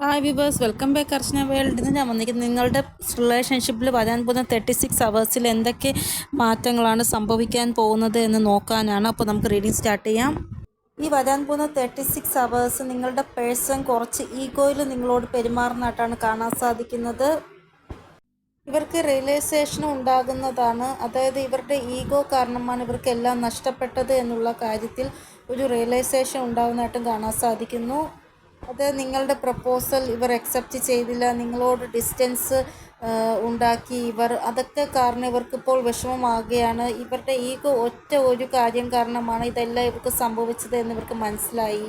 Hi viewers welcome back Archana world നിന്ന് ഞാൻ വന്നിരിക്കുന്നത് നിങ്ങളുടെ റിലേഷൻഷിപ്പിൽ വരാൻ പോകുന്ന തേർട്ടി സിക്സ് അവേഴ്സിൽ എന്തൊക്കെ മാറ്റങ്ങളാണ് സംഭവിക്കാൻ പോകുന്നത് എന്ന് നോക്കാനാണ്. അപ്പോൾ നമുക്ക് റീഡിങ് സ്റ്റാർട്ട് ചെയ്യാം. ഈ വരാൻ പോകുന്ന തേർട്ടി സിക്സ് അവേഴ്സ് നിങ്ങളുടെ പേഴ്സൺ കുറച്ച് ഈഗോയിൽ നിങ്ങളോട് പെരുമാറുന്നതായിട്ടാണ് കാണാൻ സാധിക്കുന്നത്. ഇവർക്ക് റിയലൈസേഷൻ ഉണ്ടാകുന്നതാണ്. അതായത് ഇവരുടെ ഈഗോ കാരണമാണ് ഇവർക്ക് എല്ലാം നഷ്ടപ്പെട്ടത് എന്നുള്ള കാര്യത്തിൽ ഒരു റിയലൈസേഷൻ ഉണ്ടാകുന്നതായിട്ടും കാണാൻ സാധിക്കുന്നു. അത് നിങ്ങളുടെ പ്രപ്പോസൽ ഇവർ അക്സെപ്റ്റ് ചെയ്തില്ല നിങ്ങളോട് ഡിസ്റ്റൻസ് ഉണ്ടാക്കി ഇവർ അതൊക്കെ കാരണം ഇവർക്കിപ്പോൾ വിഷമമാകുകയാണ്. ഇവരുടെ ഈഗോ ഒറ്റ ഒരു കാര്യം കാരണമാണ് ഇതെല്ലാം ഇവർക്ക് സംഭവിച്ചത് എന്ന് ഇവർക്ക് മനസ്സിലായി.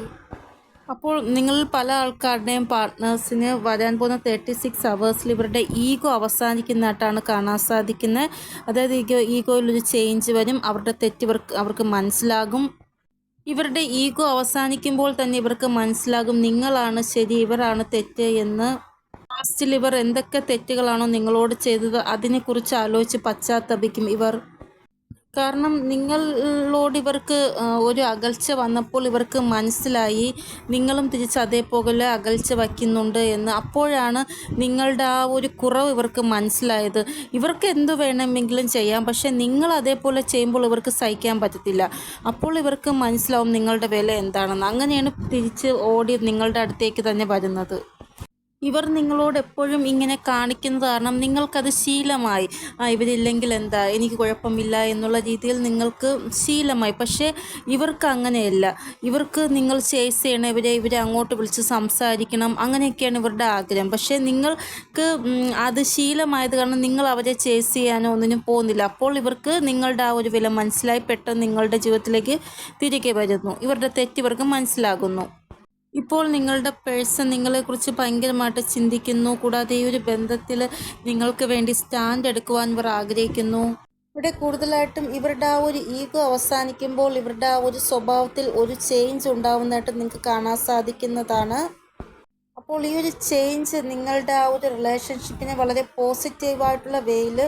അപ്പോൾ നിങ്ങൾ പല ആൾക്കാരുടെയും പാർട്ട്നേഴ്സിന് വരാൻ പോകുന്ന തേർട്ടി സിക്സ് അവേഴ്സിൽ ഇവരുടെ ഈഗോ അവസാനിക്കുന്നതായിട്ടാണ് കാണാൻ സാധിക്കുന്നത്. അതായത് ഈഗോ ഈഗോയിൽ ഒരു ചേഞ്ച് വരും അവരുടെ തെറ്റ് ഇവർക്ക് അവർക്ക് മനസ്സിലാകും. ഇവരുടെ ഈഗോ അവസാനിക്കുമ്പോൾ തന്നെ ഇവർക്ക് മനസ്സിലാകും നിങ്ങളാണ് ശരി ഇവരാണ് തെറ്റ് എന്ന്. പാസ്റ്റിൽ ഇവർ എന്തൊക്കെ തെറ്റുകളാണോ നിങ്ങളോട് ചെയ്തത് അതിനെക്കുറിച്ച് ആലോചിച്ച് പശ്ചാത്തപിക്കും ഇവർ. കാരണം നിങ്ങളോട് ഇവർക്ക് ഒരു അകൽച്ച വന്നപ്പോൾ ഇവർക്ക് മനസ്സിലായി. നിങ്ങളും തിരിച്ച് അതേപോലെ അകൽച്ച വയ്ക്കുന്നുണ്ട് എന്ന്. അപ്പോഴാണ് നിങ്ങളുടെ ആ ഒരു കുറവ് ഇവർക്ക് മനസ്സിലായത്. ഇവർക്ക് എന്തു വേണമെങ്കിലും ചെയ്യാം പക്ഷേ നിങ്ങൾ അതേപോലെ ചെയ്യുമ്പോൾ ഇവർക്ക് സഹിക്കാൻ പറ്റത്തില്ല. അപ്പോൾ ഇവർക്ക് മനസ്സിലാവും നിങ്ങളുടെ വില എന്താണെന്ന്. അങ്ങനെയാണ് തിരിച്ച് ഓടി നിങ്ങളുടെ അടുത്തേക്ക് തന്നെ വരുന്നത്. ഇവർ നിങ്ങളോട് എപ്പോഴും ഇങ്ങനെ കാണിക്കുന്നത് കാരണം നിങ്ങൾക്കത് ശീലമായി. ഇവരില്ലെങ്കിൽ എന്താ? എനിക്ക് കുഴപ്പമില്ല എന്നുള്ള രീതിയിൽ നിങ്ങൾക്ക് ശീലമായി. പക്ഷേ ഇവർക്ക് അങ്ങനെയല്ല. ഇവർക്ക് നിങ്ങൾ ചേസ് ചെയ്യണം ഇവരെ ഇവരെ അങ്ങോട്ട് വിളിച്ച് സംസാരിക്കണം അങ്ങനെയൊക്കെയാണ് ഇവരുടെ ആഗ്രഹം. പക്ഷേ നിങ്ങൾക്ക് അത് ശീലമായത് കാരണം നിങ്ങൾ അവരെ ചേസ് ചെയ്യാനോ ഒന്നിനും പോകുന്നില്ല. അപ്പോൾ ഇവർക്ക് നിങ്ങളുടെ ആ ഒരു വില മനസ്സിലായി പെട്ടെന്ന് നിങ്ങളുടെ ജീവിതത്തിലേക്ക് തിരികെ വരുന്നു. ഇവരുടെ തെറ്റ് ഇവർക്ക് മനസ്സിലാകുന്നു. ഇപ്പോൾ നിങ്ങളുടെ പേഴ്സൺ നിങ്ങളെക്കുറിച്ച് ഭയങ്കരമായിട്ട് ചിന്തിക്കുന്നു. കൂടാതെ ഈ ഒരു ബന്ധത്തിൽ നിങ്ങൾക്ക് വേണ്ടി സ്റ്റാൻഡ് എടുക്കുവാൻ ഇവർ ആഗ്രഹിക്കുന്നു. ഇവിടെ കൂടുതലായിട്ടും ഇവരുടെ ആ ഒരു ഈഗോ അവസാനിക്കുമ്പോൾ ഇവരുടെ ആ ഒരു സ്വഭാവത്തിൽ ഒരു ചേഞ്ച് ഉണ്ടാവുന്നതായിട്ട് നിങ്ങൾക്ക് കാണാൻ സാധിക്കുന്നതാണ്. അപ്പോൾ ഈ ഒരു ചേഞ്ച് നിങ്ങളുടെ ആ ഒരു റിലേഷൻഷിപ്പിനെ വളരെ പോസിറ്റീവായിട്ടുള്ള വേയിൽ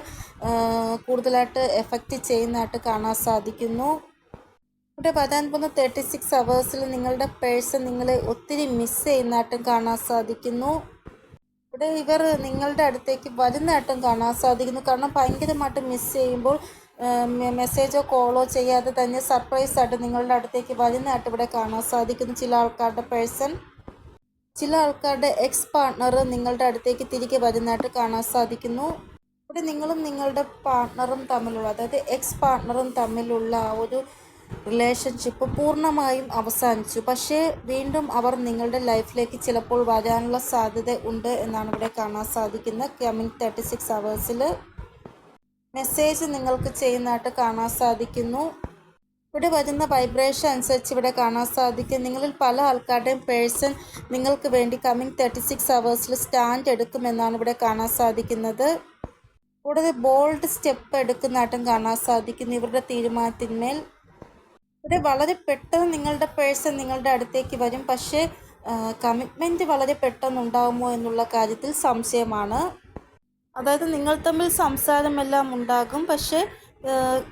കൂടുതലായിട്ട് എഫക്റ്റ് ചെയ്യുന്നതായിട്ട് കാണാൻ സാധിക്കുന്നു. ഇവിടെ വരാൻ പോകുന്ന തേർട്ടി സിക്സ് അവേഴ്സിൽ നിങ്ങളുടെ പേഴ്സൺ നിങ്ങളെ ഒത്തിരി മിസ് ചെയ്യുന്നതായിട്ടും കാണാൻ സാധിക്കുന്നു. ഇവിടെ ഇവർ നിങ്ങളുടെ അടുത്തേക്ക് വരുന്നതായിട്ടും കാണാൻ സാധിക്കുന്നു. കാരണം ഭയങ്കരമായിട്ട് മിസ് ചെയ്യുമ്പോൾ മെസ്സേജോ കോളോ ചെയ്യാതെ തന്നെ സർപ്രൈസ് ആയിട്ട് നിങ്ങളുടെ അടുത്തേക്ക് വരുന്നതായിട്ട് ഇവിടെ കാണാൻ സാധിക്കുന്നു. ചില ആൾക്കാരുടെ പേഴ്സൺ ചില ആൾക്കാരുടെ എക്സ് പാർട്ട്ണർ നിങ്ങളുടെ അടുത്തേക്ക് തിരികെ വരുന്നതായിട്ട് കാണാൻ സാധിക്കുന്നു. ഇവിടെ നിങ്ങളും നിങ്ങളുടെ പാർട്ട്ണറും തമ്മിലുള്ള അതായത് എക്സ് പാർട്ട്ണറും തമ്മിലുള്ള ഒരു റിലേഷൻഷിപ്പ് പൂർണമായും അവസാനിച്ചു. പക്ഷേ വീണ്ടും അവർ നിങ്ങളുടെ ലൈഫിലേക്ക് ചിലപ്പോൾ വരാനുള്ള സാധ്യത ഉണ്ട് എന്നാണ് ഇവിടെ കാണാൻ സാധിക്കുന്നത്. കമ്മിങ് തേർട്ടി സിക്സ് അവേഴ്സിൽ മെസ്സേജ് നിങ്ങൾക്ക് ചെയ്യുന്നതായിട്ട് കാണാൻ സാധിക്കുന്നു. ഇവിടെ വരുന്ന വൈബ്രേഷൻ അനുസരിച്ച് ഇവിടെ കാണാൻ സാധിക്കും. നിങ്ങളിൽ പല ആൾക്കാരുടെയും പേഴ്സൺ നിങ്ങൾക്ക് വേണ്ടി കമ്മിങ് തേർട്ടി സിക്സ് അവേഴ്സിൽ സ്റ്റാൻഡ് എടുക്കുമെന്നാണ് ഇവിടെ കാണാൻ സാധിക്കുന്നത്. കൂടാതെ ബോൾഡ് സ്റ്റെപ്പ് എടുക്കുന്നതായിട്ടും കാണാൻ സാധിക്കുന്നു. ഇവരുടെ തീരുമാനത്തിന്മേൽ ഇവിടെ വളരെ പെട്ടെന്ന് നിങ്ങളുടെ പേഴ്സൺ നിങ്ങളുടെ അടുത്തേക്ക് വരും. പക്ഷേ കമ്മിറ്റ്മെന്റ് വളരെ പെട്ടെന്ന് ഉണ്ടാകുമോ എന്നുള്ള കാര്യത്തിൽ സംശയമാണ്. അതായത് നിങ്ങൾ തമ്മിൽ സംസാരമെല്ലാം ഉണ്ടാകും. പക്ഷേ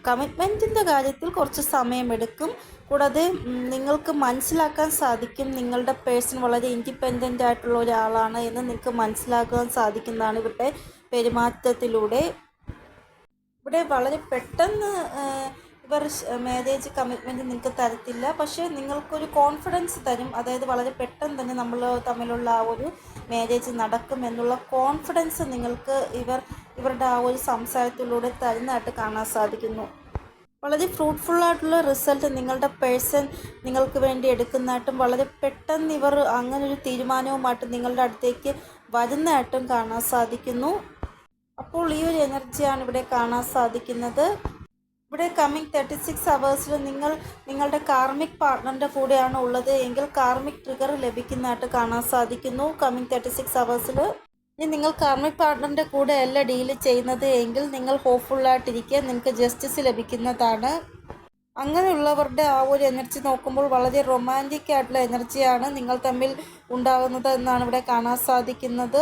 കമ്മിറ്റ്മെന്റിന്റെ കാര്യത്തിൽ കുറച്ച് സമയമെടുക്കും. കൂടാതെ നിങ്ങൾക്ക് മനസ്സിലാക്കാൻ സാധിക്കും നിങ്ങളുടെ പേഴ്സൺ വളരെ ഇൻഡിപെൻഡന്റ് ആയിട്ടുള്ള ഒരാളാണ് എന്ന് നിങ്ങൾക്ക് മനസ്സിലാക്കാൻ സാധിക്കുന്നതാണ് ഇവരുടെ പെരുമാറ്റത്തിലൂടെ. ഇവിടെ വളരെ പെട്ടെന്ന് ഇവർ മാരേജ് കമ്മിറ്റ്മെന്റ് നിങ്ങൾക്ക് തരത്തില്ല. പക്ഷേ നിങ്ങൾക്കൊരു കോൺഫിഡൻസ് തരും. അതായത് വളരെ പെട്ടെന്ന് തന്നെ നമ്മൾ തമ്മിലുള്ള ആ ഒരു മാരേജ് നടക്കും എന്നുള്ള കോൺഫിഡൻസ് നിങ്ങൾക്ക് ഇവർ ഇവരുടെ ആ ഒരു സംസാരത്തിലൂടെ തരുന്നതായിട്ട് കാണാൻ സാധിക്കുന്നു. വളരെ ഫ്രൂട്ട്ഫുൾ ആയിട്ടുള്ള റിസൾട്ട് നിങ്ങളുടെ പേഴ്സൺ നിങ്ങൾക്ക് വേണ്ടി എടുക്കുന്നതായിട്ടും വളരെ പെട്ടെന്ന് ഇവർ അങ്ങനൊരു തീരുമാനവുമായിട്ട് നിങ്ങളുടെ അടുത്തേക്ക് വരുന്നതായിട്ടും കാണാൻ സാധിക്കുന്നു. അപ്പോൾ ഈ ഒരു എനർജിയാണ് ഇവിടെ കാണാൻ സാധിക്കുന്നത്. ഇവിടെ കമ്മിങ് തേർട്ടി സിക്സ് അവേഴ്സിൽ നിങ്ങൾ നിങ്ങളുടെ കാർമിക് പാർട്ട്ണറിന്റെ കൂടെയാണ് ഉള്ളത് എങ്കിൽ കാർമിക് ട്രിഗർ ലഭിക്കുന്നതായിട്ട് കാണാൻ സാധിക്കുന്നു. കമ്മിങ് തേർട്ടി സിക്സ് അവേഴ്സിൽ ഇനി നിങ്ങൾ കാർമിക് പാർട്ട്ണറിന്റെ കൂടെ അല്ല ഡീൽ ചെയ്യുന്നത് എങ്കിൽ നിങ്ങൾ ഹോപ്പ്ഫുള്ളായിട്ടിരിക്കുക നിങ്ങൾക്ക് ജസ്റ്റിസ് ലഭിക്കുന്നതാണ്. അങ്ങനെയുള്ളവരുടെ ആ ഒരു എനർജി നോക്കുമ്പോൾ വളരെ റൊമാന്റിക് ആയിട്ടുള്ള എനർജിയാണ് നിങ്ങൾ തമ്മിൽ ഉണ്ടാകുന്നത് എന്നാണ് ഇവിടെ കാണാൻ സാധിക്കുന്നത്.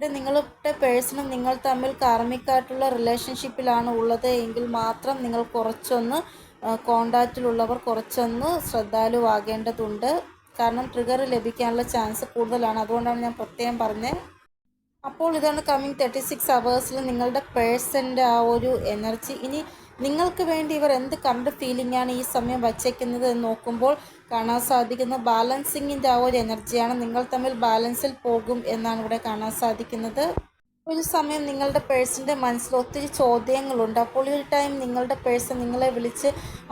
ഇവിടെ നിങ്ങളുടെ പേഴ്സണും നിങ്ങൾ തമ്മിൽ കാർമ്മിക്കായിട്ടുള്ള റിലേഷൻഷിപ്പിലാണ് ഉള്ളത് എങ്കിൽ മാത്രം നിങ്ങൾ കുറച്ചൊന്ന് കോണ്ടാക്റ്റിലുള്ളവർ കുറച്ചൊന്ന് ശ്രദ്ധാലുവാകേണ്ടതുണ്ട്. കാരണം ട്രിഗർ ലഭിക്കാനുള്ള ചാൻസ് കൂടുതലാണ്. അതുകൊണ്ടാണ് ഞാൻ പ്രത്യേകം പറഞ്ഞത്. അപ്പോൾ ഇതാണ് കമ്മിങ് തേർട്ടി സിക്സ് അവേഴ്സിൽ നിങ്ങളുടെ പേഴ്സന്റെ ആ ഒരു എനർജി ഇനി നിങ്ങൾക്ക് വേണ്ടി ഇവർ എന്ത് കണ്ട് ഫീലിംഗാണ് ഈ സമയം വച്ചേക്കുന്നത് എന്ന് നോക്കുമ്പോൾ കാണാൻ സാധിക്കുന്ന ബാലൻസിങ്ങിന്റെ ആ ഒരു എനർജിയാണ് നിങ്ങൾ തമ്മിൽ ബാലൻസിൽ പോകും എന്നാണ് ഇവിടെ കാണാൻ സാധിക്കുന്നത്. ഒരു സമയം നിങ്ങളുടെ പേഴ്സന്റെ മനസ്സിൽ ഒത്തിരി ചോദ്യങ്ങളുണ്ട്. അപ്പോൾ ഈ ടൈം നിങ്ങളുടെ പേഴ്സൺ നിങ്ങളെ വിളിച്ച്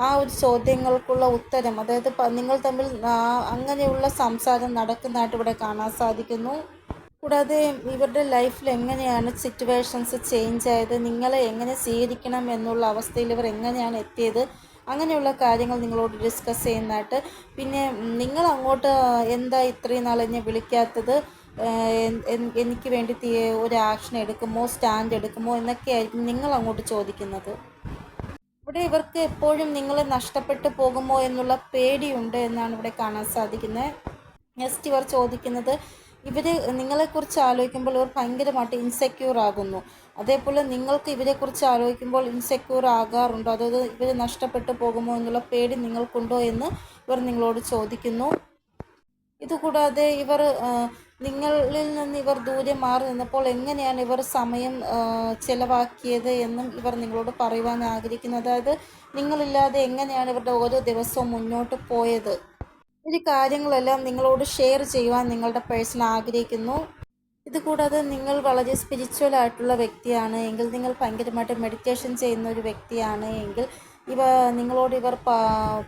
ആ ഒരു ചോദ്യങ്ങൾക്കുള്ള ഉത്തരം അതായത് നിങ്ങൾ തമ്മിൽ അങ്ങനെയുള്ള സംസാരം നടക്കുന്നതായിട്ട് ഇവിടെ കാണാൻ സാധിക്കുന്നു. കൂടാതെ ഇവരുടെ ലൈഫിൽ എങ്ങനെയാണ് സിറ്റുവേഷൻസ് ചേഞ്ച് ആയത് നിങ്ങളെ എങ്ങനെ സ്വീകരിക്കണം എന്നുള്ള അവസ്ഥയിൽ ഇവർ എങ്ങനെയാണ് എത്തിയത് അങ്ങനെയുള്ള കാര്യങ്ങൾ നിങ്ങളോട് ഡിസ്കസ് ചെയ്യുന്നതായിട്ട്. പിന്നെ നിങ്ങൾ അങ്ങോട്ട് എന്താ ഇത്രയും നാൾ എന്നെ വിളിക്കാത്തത്? എനിക്ക് വേണ്ടി ഒരു ആക്ഷൻ എടുക്കുമോ സ്റ്റാൻഡ് എടുക്കുമോ എന്നൊക്കെ ആയിരിക്കും നിങ്ങൾ അങ്ങോട്ട് ചോദിക്കുന്നത്. ഇവിടെ ഇവർക്ക് എപ്പോഴും നിങ്ങളെ നഷ്ടപ്പെട്ടു പോകുമോ എന്നുള്ള പേടിയുണ്ട് എന്നാണ് ഇവിടെ കാണാൻ സാധിക്കുന്നത്. നെക്സ്റ്റ് ഇവർ ചോദിക്കുന്നത് ഇവർ നിങ്ങളെക്കുറിച്ച് ആലോചിക്കുമ്പോൾ ഇവർ ഭയങ്കരമായിട്ട് ഇൻസെക്യൂർ ആകുന്നു. അതേപോലെ നിങ്ങൾക്ക് ഇവരെക്കുറിച്ച് ആലോചിക്കുമ്പോൾ ഇൻസെക്യൂർ ആകാറുണ്ടോ. അതായത് ഇവർ നഷ്ടപ്പെട്ടു പോകുമോ എന്നുള്ള പേടി നിങ്ങൾക്കുണ്ടോ എന്ന് ഇവർ നിങ്ങളോട് ചോദിക്കുന്നു. ഇതുകൂടാതെ ഇവർ നിങ്ങളിൽ നിന്ന് ഇവർ ദൂരെ മാറി നിന്നപ്പോൾ എങ്ങനെയാണ് ഇവർ സമയം ചിലവാക്കിയത് എന്നും ഇവർ നിങ്ങളോട് പറയുവാൻ ആഗ്രഹിക്കുന്നു. അതായത് നിങ്ങളില്ലാതെ എങ്ങനെയാണ് ഇവരുടെ ഓരോ ദിവസവും മുന്നോട്ട് പോയത്? ഈ കാര്യങ്ങളെല്ലാം നിങ്ങളോട് ഷെയർ ചെയ്യുവാൻ നിങ്ങളുടെ പേഴ്സൺ ആഗ്രഹിക്കുന്നു. ഇതുകൂടാതെ നിങ്ങൾ വളരെ സ്പിരിച്വൽ ആയിട്ടുള്ള വ്യക്തിയാണ് എങ്കിൽ നിങ്ങൾ ഭയങ്കരമായിട്ട് മെഡിറ്റേഷൻ ചെയ്യുന്ന ഒരു വ്യക്തിയാണ് എങ്കിൽ ഇവ നിങ്ങളോട് ഇവർ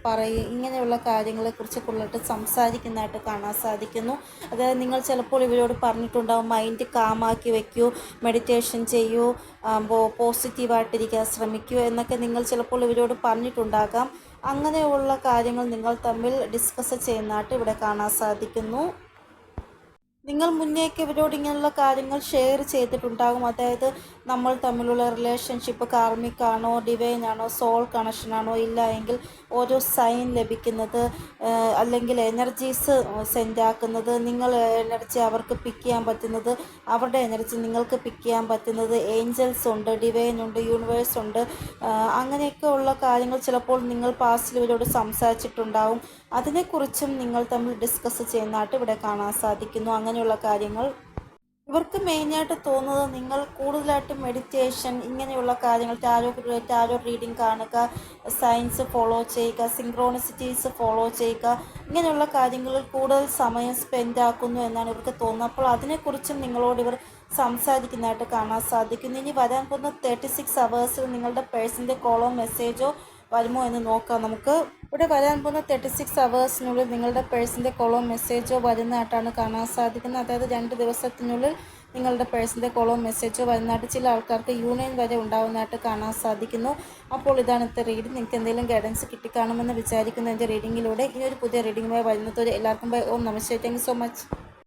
പറയും ഇങ്ങനെയുള്ള കാര്യങ്ങളെക്കുറിച്ച് കൂടുതലായിട്ട് സംസാരിക്കുന്നതായിട്ട് കാണാൻ സാധിക്കുന്നു. അതായത് നിങ്ങൾ ചിലപ്പോൾ ഇവരോട് പറഞ്ഞിട്ടുണ്ടാവും മൈൻഡ് കാമാക്കി വെക്കൂ മെഡിറ്റേഷൻ ചെയ്യൂ പോസിറ്റീവായിട്ടിരിക്കാൻ ശ്രമിക്കൂ എന്നൊക്കെ നിങ്ങൾ ചിലപ്പോൾ ഇവരോട് പറഞ്ഞിട്ടുണ്ടാകാം. അങ്ങനെയുള്ള കാര്യങ്ങൾ നിങ്ങൾ തമ്മിൽ ഡിസ്കസ് ചെയ്യുന്നതായിട്ട് ഇവിടെ കാണാൻ സാധിക്കുന്നു. നിങ്ങൾ മുന്നേക്ക് ഇവരോട് ഇങ്ങനെയുള്ള കാര്യങ്ങൾ ഷെയർ ചെയ്തിട്ടുണ്ടാകും. അതായത് നമ്മൾ തമ്മിലുള്ള റിലേഷൻഷിപ്പ് കാർമിക് ആണോ ഡിവൈൻ ആണോ സോൾ കണക്ഷൻ ആണോ ഇല്ല എങ്കിൽ ഓരോ സൈൻ ലഭിക്കുന്നത് അല്ലെങ്കിൽ എനർജീസ് സെൻഡ് ആക്കുന്നത് നിങ്ങൾ എനർജി അവർക്ക് പിക്ക് ചെയ്യാൻ പറ്റുന്നത് അവരുടെ എനർജി നിങ്ങൾക്ക് പിക്ക് ചെയ്യാൻ പറ്റുന്നത് ഏഞ്ചൽസ് ഉണ്ട് ഡിവൈൻ ഉണ്ട് യൂണിവേഴ്സ് ഉണ്ട് അങ്ങനെയൊക്കെ ഉള്ള കാര്യങ്ങൾ ചിലപ്പോൾ നിങ്ങൾ പാസ്റ്റിൽ ഇവരോട് സംസാരിച്ചിട്ടുണ്ടാവും. അതിനെക്കുറിച്ചും നിങ്ങൾ തമ്മിൽ ഡിസ്കസ് ചെയ്യുന്നതായിട്ട് ഇവിടെ കാണാൻ സാധിക്കുന്നു. അങ്ങനെയുള്ള കാര്യങ്ങൾ. ഇവർക്ക് മെയിനായിട്ട് തോന്നുന്നത് നിങ്ങൾ കൂടുതലായിട്ട് മെഡിറ്റേഷൻ ഇങ്ങനെയുള്ള കാര്യങ്ങൾ ടാരോ ടാരോ റീഡിങ് കാണുക സയൻസ് ഫോളോ ചെയ്യുക സിങ്ക്രോണിസിറ്റീസ് ഫോളോ ചെയ്യുക ഇങ്ങനെയുള്ള കാര്യങ്ങളിൽ കൂടുതൽ സമയം സ്പെൻഡ് ആക്കുന്നു എന്നാണ് ഇവർക്ക് തോന്നുന്നത്. അപ്പോൾ അതിനെക്കുറിച്ചും നിങ്ങളോട് ഇവർ സംസാരിക്കുന്നതായിട്ട് കാണാൻ സാധിക്കുന്നു. ഇനി വരാൻ പോകുന്ന തേർട്ടി സിക്സ് അവേഴ്സിൽ നിങ്ങളുടെ പേഴ്സന്റെ കോളോ മെസ്സേജോ വരുമോ എന്ന് നോക്കാം നമുക്ക്. ഇവിടെ വരാൻ പോകുന്ന തേർട്ടി സിക്സ് അവേഴ്സിനുള്ളിൽ നിങ്ങളുടെ പേഴ്സിന്റെ കോളോ മെസ്സേജോ വരുന്നതായിട്ടാണ് കാണാൻ സാധിക്കുന്നത്. അതായത് രണ്ട് ദിവസത്തിനുള്ളിൽ നിങ്ങളുടെ പേഴ്സിന്റെ കോളോ മെസ്സേജോ വരുന്നതായിട്ട് ചില ആൾക്കാർക്ക് യൂണിയൻ വരെ ഉണ്ടാവുന്നതായിട്ട് കാണാൻ സാധിക്കുന്നു. അപ്പോൾ ഇതാണ് ഇത്തെ റീഡിങ് നിങ്ങൾക്ക് എന്തെങ്കിലും ഗൈഡൻസ് കിട്ടിക്കാണുമെന്ന് വിചാരിക്കുന്നു. എന്റെ റീഡിങ്ങിലൂടെ ഈ ഒരു പുതിയ റീഡിംഗുമായി വരുന്നത് എല്ലാവർക്കും ബൈ ഓം നമസ്തേ താങ്ക് സോ മച്ച്